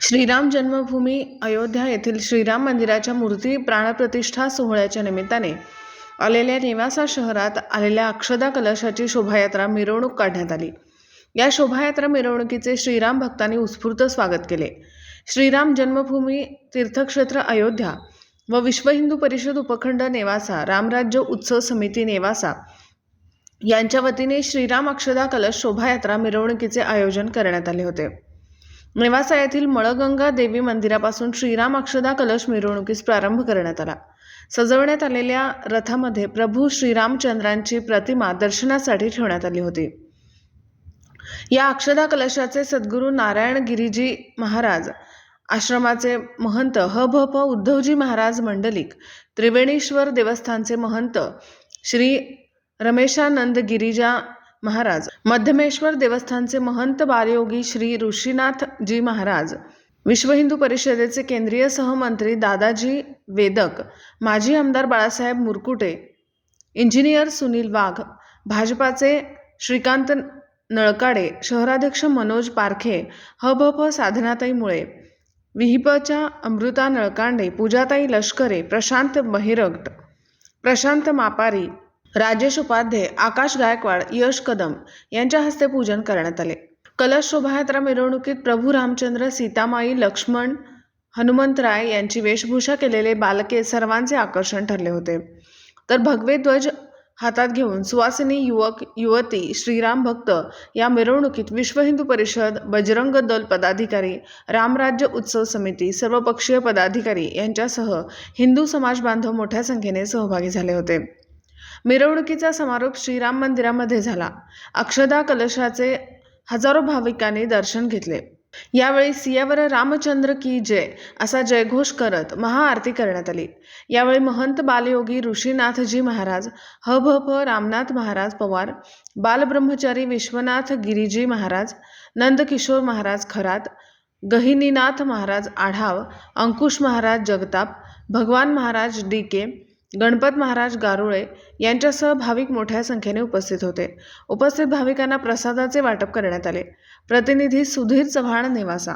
श्रीराम जन्मभूमी अयोध्या येथील श्रीराम मंदिराच्या मूर्ती प्राणप्रतिष्ठा सोहळ्याच्या निमित्ताने आलेल्या नेवासा शहरात आलेल्या अक्षदा कलशाची शोभायात्रा मिरवणूक काढण्यात आली. या शोभायात्रा मिरवणुकीचे श्रीराम भक्तांनी उत्स्फूर्त स्वागत केले. श्रीराम जन्मभूमी तीर्थक्षेत्र अयोध्या व विश्व हिंदू परिषद उपखंड नेवासा रामराज्य उत्सव समिती नेवासा यांच्या वतीने श्रीराम अक्षदा कलश शोभायात्रा मिरवणुकीचे आयोजन करण्यात आले होते. नेवासा येथील मळगंगा देवी मंदिरापासून श्रीराम अक्षदा कलश मिरवणुकीस प्रारंभ करण्यात आला. सजवण्यात आलेल्या रथामध्ये प्रभू श्रीरामचंद्रांची प्रतिमा दर्शनासाठी ठेवण्यात आली होती. या अक्षदा कलशाचे सद्गुरू नारायण गिरीजी महाराज आश्रमाचे महंत ह भ प उद्धवजी महाराज मंडलिक त्रिवेणीश्वर देवस्थानचे महंत श्री रमेशानंद गिरिजा महाराज. मध्यमेश्वर देवस्थानचे महंत बालयोगी श्री ऋषीनाथ जी महाराज. विश्व हिंदू परिषदेचे केंद्रीय सहमंत्री दादाजी वेदक माजी आमदार बाळासाहेब मुरकुटे इंजिनियर सुनील वाघ भाजपाचे श्रीकांत नळकाडे शहराध्यक्ष मनोज पारखे हभप साधनाताई मुळे विहिपच्या अमृता नळकांडे पूजाताई लष्करे प्रशांत बहिरगट प्रशांत मापारी राजेश उपाध्ये आकाश गायकवाड यश कदम यांच्या हस्ते पूजन करण्यात आले. कलश शोभायात्रा मिरवणुकीत प्रभू रामचंद्र सीतामाई लक्ष्मण हनुमंतराय यांची वेशभूषा केलेले बालके सर्वांचे आकर्षण ठरले होते. तर भगवे ध्वज हातात घेऊन सुवासिनी युवक युवती श्रीराम भक्त या मिरवणुकीत विश्व हिंदू परिषद बजरंग दल पदाधिकारी रामराज्य उत्सव समिती सर्वपक्षीय पदाधिकारी यांच्यासह हिंदू समाज बांधव मोठ्या संख्येने सहभागी झाले होते. मिरवणुकीचा समारोप श्रीराम मंदिरामध्ये झाला. अक्षदा कलशाचे हजारो भाविकांनी दर्शन घेतले. यावेळी सियावर रामचंद्र की जय असा जयघोष करत महाआरती करण्यात आली. यावेळी महंत बालयोगी ऋषीनाथजी महाराज ह भ फ रामनाथ महाराज पवार बालब्रह्मचारी विश्वनाथ गिरीजी महाराज नंदकिशोर महाराज खरात गहिनीनाथ महाराज आढाव अंकुश महाराज जगताप भगवान महाराज डी के गणपत महाराज गारुळे यांच्यासह भाविक मोठ्या संख्येने उपस्थित होते. उपस्थित भाविकांना प्रसादाचे वाटप करण्यात आले. प्रतिनिधी सुधीर चव्हाण नेवासा.